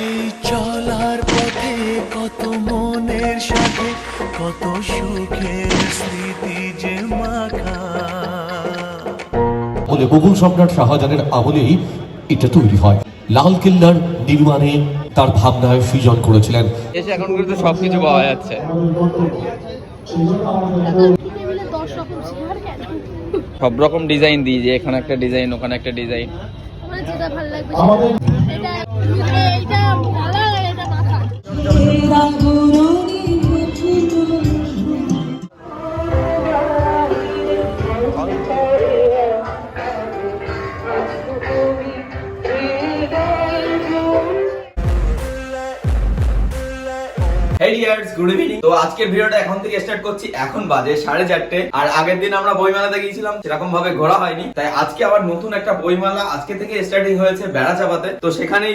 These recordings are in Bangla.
এই চলার পথে কত মনের সাথে কত সুখের স্মৃতি যে মাখা। বলে মুঘল সম্রাট শাহজাহানের আমলেই এটা তৈরি হয়। লাল কেল্লার নির্মাণে তার ভাবনায় সৃজন করেছিলেন। এসে এখন কিন্তু সবকিছু পাওয়া যাচ্ছে। সব রকম ডিজাইন দিই যে এখানে একটা ডিজাইন ওখানে একটা ডিজাইন তোমার যেটা ভালো লাগবে সেটা। এটা এইটা ভালো এটা মাথা তো ভিডিওটা এখন থেকে স্টার্ট করছি। এখন বাজে সাড়ে চারটে। আর আগের দিন আমরা বইমেলাতে গিয়েছিলাম, সেরকম ভাবে ঘোরা হয়নি। তাই আজকে আবার নতুন একটা বইমেলা আজকে থেকে স্টার্টিং হয়েছে বেড়া চাপাতে তো সেখানেই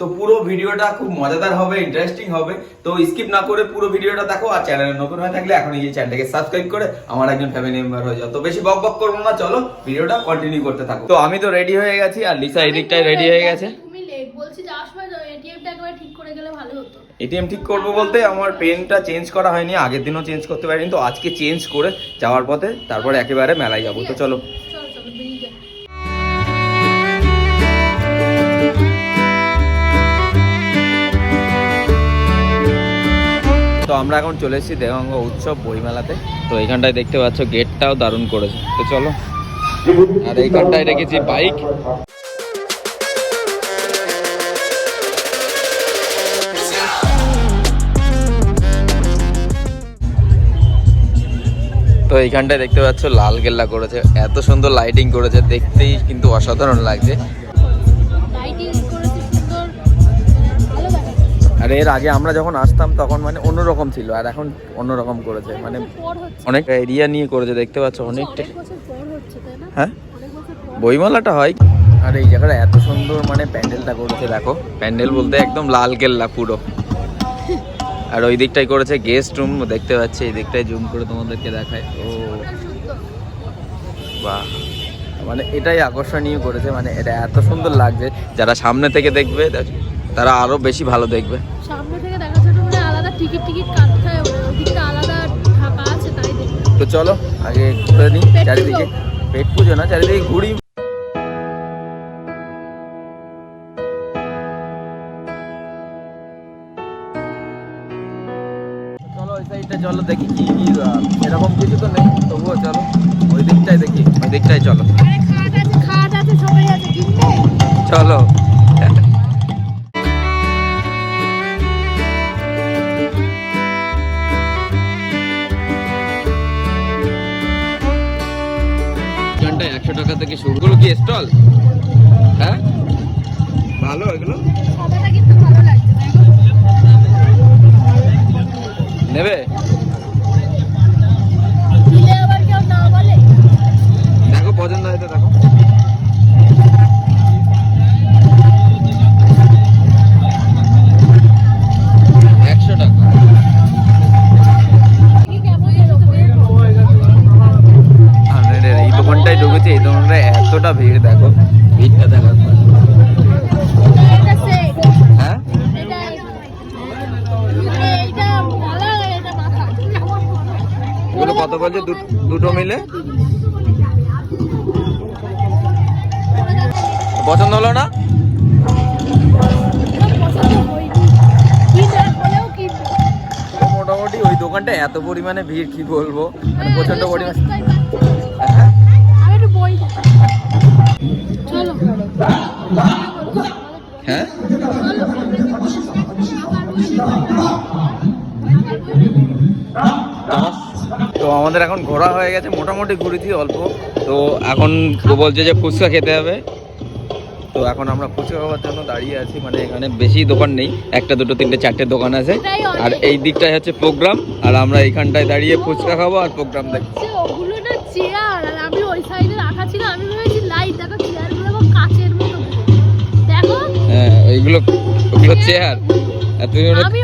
তো পুরো ভিডিওটা খুব মজাদার হবে ইন্টারেস্টিং হবে। তো স্কিপ না করে পুরো ভিডিওটা দেখো আর চ্যানেলে নতুন হয়ে থাকলে এখন করে আমার একজন ফ্যামিলি মেম্বার হয়ে তো বেশি বক বক করব না, চলো ভিডিওটা কন্টিনিউ করতে তো আমি তো রেডি হয়ে গেছি আর লিসা এই দিকটাই রেডি হয়ে গেছে। ঠিক করে গেলে ভালো হতো। এটিএম ঠিক করব বলতে আমার পেনটা চেঞ্জ করা হয়নি, আগের দিনও চেঞ্জ করতে পারিনি, তো আজকে চেঞ্জ করে যাওয়ার পথে তারপরে একেবারে মেলায় যাব। তো চলো। তো আমরা এখন চলে এসেছি দেবাঙ্গ উৎসব বইমেলাতে। তো এখানটায় দেখতে পাচ্ছ, গেটটাও দারুণ করেছে। তো চলো। আর এইখানটায় রেখেছি বাইক। তো এইখানটায় দেখতে পাচ্ছ লাল কেল্লা করেছে। এত সুন্দর লাইটিং করেছে দেখতেই কিন্তু অসাধারণ লাগছে। লাইটিং করেছে সুন্দর। ভালো লাগে আর এর আগে আমরা যখন আসতাম তখন মানে অন্যরকম ছিল আর এখন অন্যরকম করেছে। মানে অনেক এরিয়া নিয়ে করেছে দেখতে পাচ্ছ অনেকটা। অনেক বছর পর হচ্ছে তাই না? হ্যাঁ? বইমেলাটা হয়। আর এই জায়গাটা এত সুন্দর মানে প্যান্ডেলটা করেছে দেখো। প্যান্ডেল বলতে একদম লাল কেল্লা পুরো। আর ওই দিকটাই করেছে গেস্ট রুম দেখতে পাচ্ছি এই দিকটাই জুম করে তোমাদেরকে দেখায়। ও বাহ। মানে এটাই আকর্ষণীয় করেছে মানে এটা এত সুন্দর লাগছে। যারা সামনে থেকে দেখবে তারা আরও বেশি ভালো দেখবে। সামনে থেকে জন্য মানে আলাদা টিকিট টিকিট কাটতে হয় ওদিকটা আলাদা ঢাকা আছে তাই দেখতে তো চলো আগে ঘুরে নিই চারিদিকে। পেট পুজো না চারিদিকে ঘুরি। ওই সাইডটা চলো দেখি কি এরকম কিছু তো নেই তবুও চলো ওই দিকটাই দেখি। ওই দিকটাই চলো। চলো। একশো টাকা থেকে শুরু। কি স্টল? হ্যাঁ? ভালো এগুলো। কিন্তু ভালো লাগছে। দেখো। পছন্দ হয়তো দেখো এই দোকানটায় ঢুকেছে এই দোকানটায় এতটা ভিড় দেখো। ভিড়টা দেখো। এটা হ্যাঁ? এটা এটা কত বলছে? দুটো মিলে? পছন্দ হলো না? মোটামুটি ওই দোকানটা এত পরিমাণে ভিড় কি বলব? মানে প্রচণ্ড পরিমাণে হ্যাঁ? চলো। হ্যাঁ? তো আমাদের এখন ঘোরা হয়ে গেছে মোটামুটি ঘুরেছি অল্প। তো এখন বলছে যে ফুচকা খেতে হবে। তো এখন আমরা ফুচকা খাওয়ার জন্য দাঁড়িয়ে আছি মানে এখানে বেশি দোকান নেই একটা দুটো তিনটে চারটে দোকান আছে। আর এই দিকটায় হচ্ছে প্রোগ্রাম আর আমরা এইখানটায় দাঁড়িয়ে ফুচকা খাব আর প্রোগ্রাম দেখব। আর আমি ওই সাইডে রাখা ছিল আমি ভেবেছি লাইট দেখো চেয়ারগুলো কাচের মতো দেখো? হ্যাঁ এইগুলো ওগুলো চেয়ার। তুমি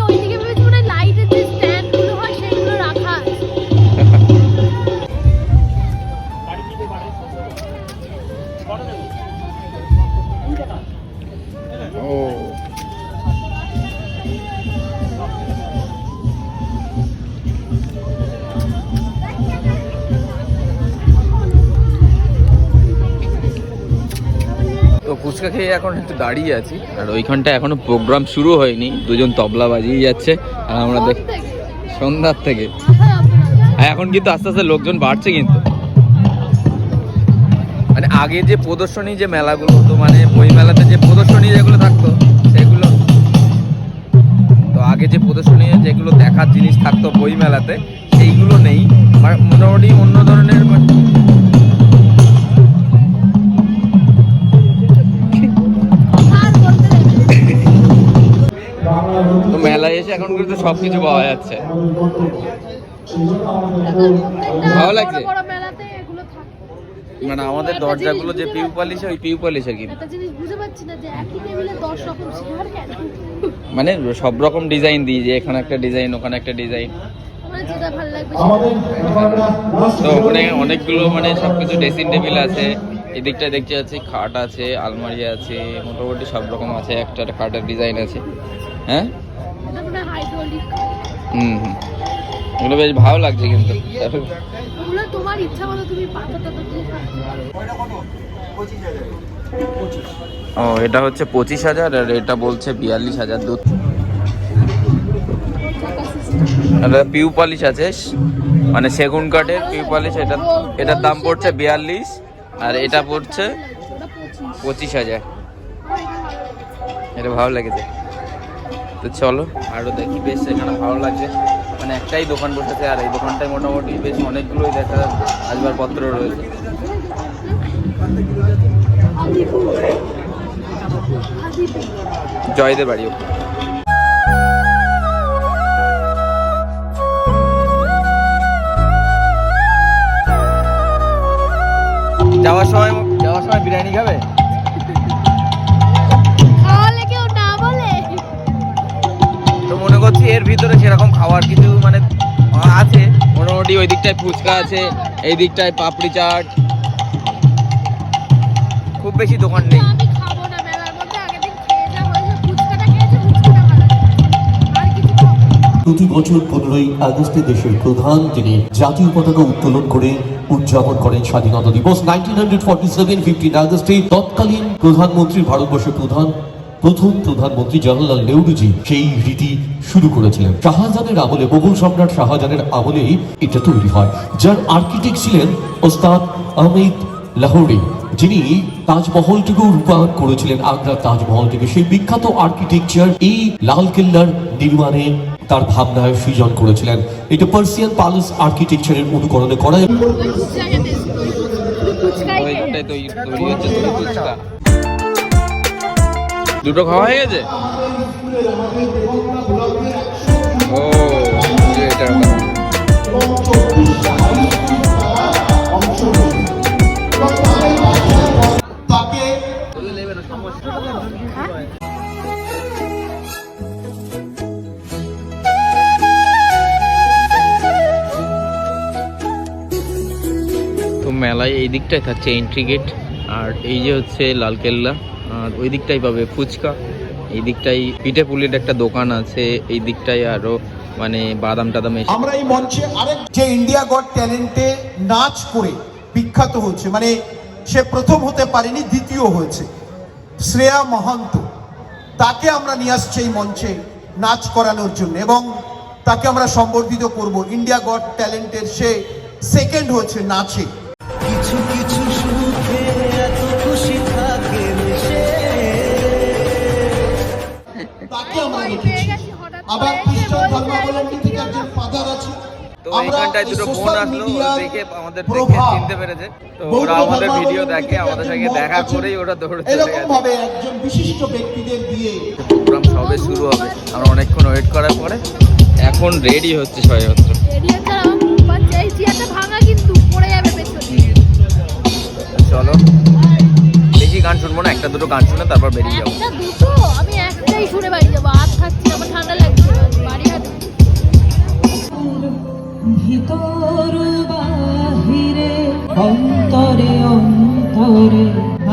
ফুচকা খেয়ে এখন একটু দাঁড়িয়ে আছি। আর ওইখানটা এখনও প্রোগ্রাম শুরু হয়নি দুজন তবলা বাজিয়ে যাচ্ছে আর আমরা দেখ সন্ধ্যার থেকে। এখন কিন্তু আস্তে আস্তে লোকজন বাড়ছে কিন্তু। মানে আগে যে প্রদর্শনী যে মেলাগুলো হতো মানে বই মেলাতে যে প্রদর্শনী যেগুলো থাকতো সেগুলো তো আগে যে প্রদর্শনী যেগুলো দেখার জিনিস থাকতো বই মেলাতে সেইগুলো নেই। মোটামুটি অন্য ধরনের সব কিছু পাওয়া যাচ্ছে। ভালো লাগছে? মানে আমাদের দরজাগুলো যে পিউ পালিশ ওই পিউ পালিশের কিন্তু। একটা জিনিস বুঝে পাচ্ছি না যে একই টেবিলে দশ রকম চেয়ার কেন? মানে সব রকম ডিজাইন দিই যে এখানে একটা ডিজাইন ওখানে একটা ডিজাইন মানে। তো ওখানে অনেকগুলো মানে সবকিছু ড্রেসিং টেবিল আছে। এদিকটা দেখতে যাচ্ছি খাট আছে আলমারি আছে মোটামুটি সব রকম আছে। একটা একটা খাটের ডিজাইন আছে। হ্যাঁ? হুম হুম। এগুলো বেশ ভালো লাগছে কিন্তু। ওগুলো তোমার ইচ্ছা মতো তুমি। ও এটা হচ্ছে পঁচিশ হাজার আর এটা বলছে বিয়াল্লিশ হাজার দু চাকা এটা পিউ পালিশ আছে মানে সেগুন কাঠের পিউ পালিশ এটা এটার দাম পড়ছে বিয়াল্লিশ আর এটা পড়ছে পঁচিশ হাজার। এটা ভালো লাগছে। তো চলো। আরও দেখি বেশ এখানে ভালো লাগছে। মানে একটাই দোকান বসেছে আর এই দোকানটায় মোটামুটি বেশ অনেকগুলোই দেখা আসবাবপত্র রয়েছে। জয়দের বাড়ি। যাওয়ার সময় যাওয়ার সময় বিরিয়ানি খাবে? এর ভিতরে সেরকম খাওয়ার কিছু মানে আছে মোটামুটি ওই দিকটায় ফুচকা আছে এই দিকটায় পাপড়ি চাট খুব বেশি দোকান নেই আমি খাব না মেলার মধ্যে আগের দিন খেয়ে যা হয়েছে ফুচকাটা খেয়েছি ফুচকাটা ভালো লাগছে। আর কিছু খাব না। প্রতি বছর পনেরোই আগস্টে দেশের প্রধান তিনি জাতীয় পতাকা উত্তোলন করে উদযাপন করেন স্বাধীনতা দিবস nineteen hundred forty seven fifteen আগস্টে তৎকালীন প্রধানমন্ত্রী ভারতবর্ষের প্রধান প্রথম প্রধানমন্ত্রী জওয়াহরলাল নেহরুজি সেই রীতি শুরু করেছিলেন। শাহজাহানের আমলে মোগল সম্রাট শাহজাহানের আমলেই এটা তৈরি হয়। যার আর্কিটেক্ট ছিলেন ওস্তাদ আহমেদ লাহোরি। যিনি তাজমহলটিকেও রূপায়ণ করেছিলেন আগ্রা তাজমহলটিকে সেই বিখ্যাত আর্কিটেকচার এই লাল কেল্লার নির্মাণে তার ভাবনায় সৃজন করেছিলেন। এটা পার্সিয়ান প্যালেস আর্কিটেকচারের অনুকরণে করা দুটো খাওয়া হয়ে গেছে? ও এটা মেলায় এই দিকটায় থাকছে এন্ট্রি গেট আর এই যে হচ্ছে লালকেল্লা। আর ওই দিকটাই পাবে ফুচকা এই দিকটাই পিঠে পুলির একটা দোকান আছে এই দিকটাই আরও মানে বাদাম টাদাম এসে আমরা এই মঞ্চে আরেক যে ইন্ডিয়া গড ট্যালেন্টে নাচ করে বিখ্যাত হচ্ছে মানে সে প্রথম হতে পারেনি দ্বিতীয় হয়েছে শ্রেয়া মহান্ত। তাকে আমরা নিয়ে আসছি এই মঞ্চে নাচ করানোর জন্য এবং তাকে আমরা সম্বর্ধিত করব। ইন্ডিয়া গড ট্যালেন্টের সে সেকেন্ড হয়েছে নাচে। কিছু কিছু আবার খ্রিস্টান ধর্মাবলম্বী থেকে একজন ফাদার আছে। তো এইখানটায় দুটো বোন আসলো দেখে আমাদের দেখে চিনতে পেরেছে। তো ওরা আমাদের ভিডিও দেখে আমাদের সঙ্গে দেখা করেই ওরা দৌড়ে চলে গেছে। ভাবে একজন বিশিষ্ট ব্যক্তিদের দিয়ে প্রোগ্রাম সবে শুরু হবে। আমরা অনেকক্ষণ ওয়েট করার পরে এখন রেডি হচ্ছে আমার চেয়ারটা ভাঙা কিন্তু পড়ে যাবে পেছন চলো। বেশি গান শুনব না একটা দুটো গান শুনে তারপর বেরিয়ে যাব। একটা দুটো? আমি একটাই শুনে বাড়ি যাব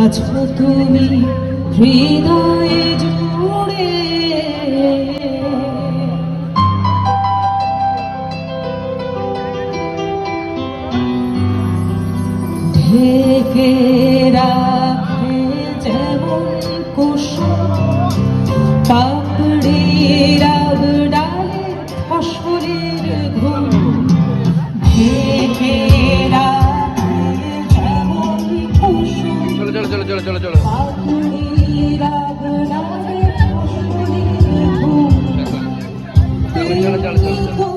আছো তুমি হৃদয়ে জুড়ে। ঢেকে রাখে যেমন কুশ পা চলো চলো চলো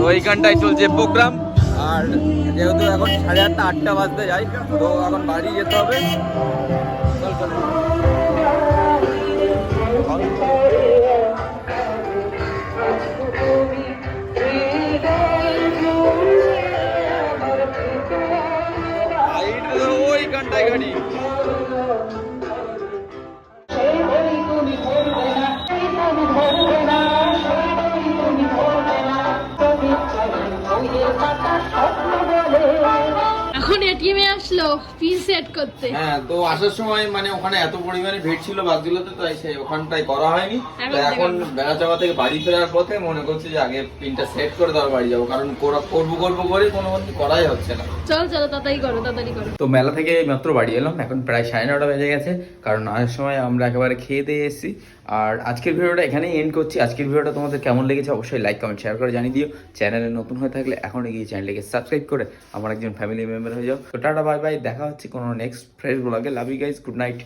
তো এইখানটায় চলছে প্রোগ্রাম। আর যেহেতু এখন সাড়ে আটটা আটটা বাজতে যাই তো এখন বাড়ি যেতে হবে। পিন সেট করতে। হ্যাঁ তো আসার সময় মানে ওখানে এত পরিমাণে ভিড় ছিল বাসগুলোতে তাই ওখানটায় করা হয়নি। এখন তো এখন দেখো। বেড়াচাপা থেকে বাড়ি ফেরার পথে মনে করছি যে আগে পিনটা সেট করে দেওয়ার বাড়ি যাব কারণ করব করব করে কোনো মতে করাই হচ্ছে না। চলো চলো তাড়াতাড়ি করো তাড়াতাড়ি করো। তো মেলা থেকে মাত্র বাড়ি এলাম এখন প্রায় সাড়ে নটা বেজে গেছে কারণ আসার সময় আমরা একেবারে খেয়ে দিয়ে এসেছি। আর আজকের ভিডিওটা এখানেই এন্ড করছি। আজকের ভিডিওটা তোমাদের কেমন লেগেছে অবশ্যই লাইক কমেন্ট শেয়ার করে জানিয়ে দিও। চ্যানেলে নতুন হয়ে থাকলে এখন এগিয়ে চ্যানেলটিকে সাবস্ক্রাইব করে আমার একজন ফ্যামিলি মেম্বার হয়ে যাও। তো টাটা বাই বাই দেখা হচ্ছে কোনো নেক্সট ফ্রেশ ব্লগে love you guys good night